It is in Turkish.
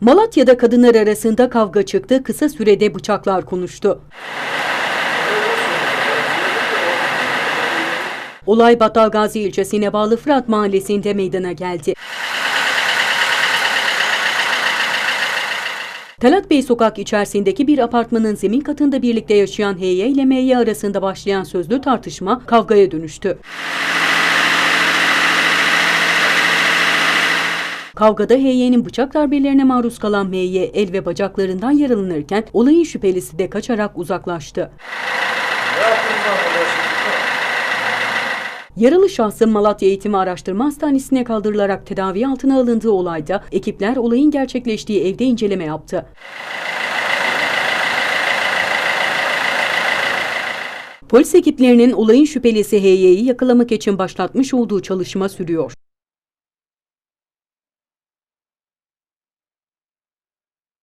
Malatya'da kadınlar arasında kavga çıktı, kısa sürede bıçaklar konuştu. Olay Battalgazi ilçesine bağlı Fırat Mahallesi'nde meydana geldi. Talat Bey sokak içerisindeki bir apartmanın zemin katında birlikte yaşayan H'ye ile M'ye arasında başlayan sözlü tartışma kavgaya dönüştü. Kavgada H'ye'nin bıçak darbelerine maruz kalan M'ye el ve bacaklarından yaralanırken olayın şüphelisi de kaçarak uzaklaştı. Yaralı şahsın Malatya Eğitimi Araştırma Hastanesi'ne kaldırılarak tedavi altına alındığı olayda ekipler olayın gerçekleştiği evde inceleme yaptı. Polis ekiplerinin olayın şüphelisi H'ye'yi yakalamak için başlatmış olduğu çalışma sürüyor.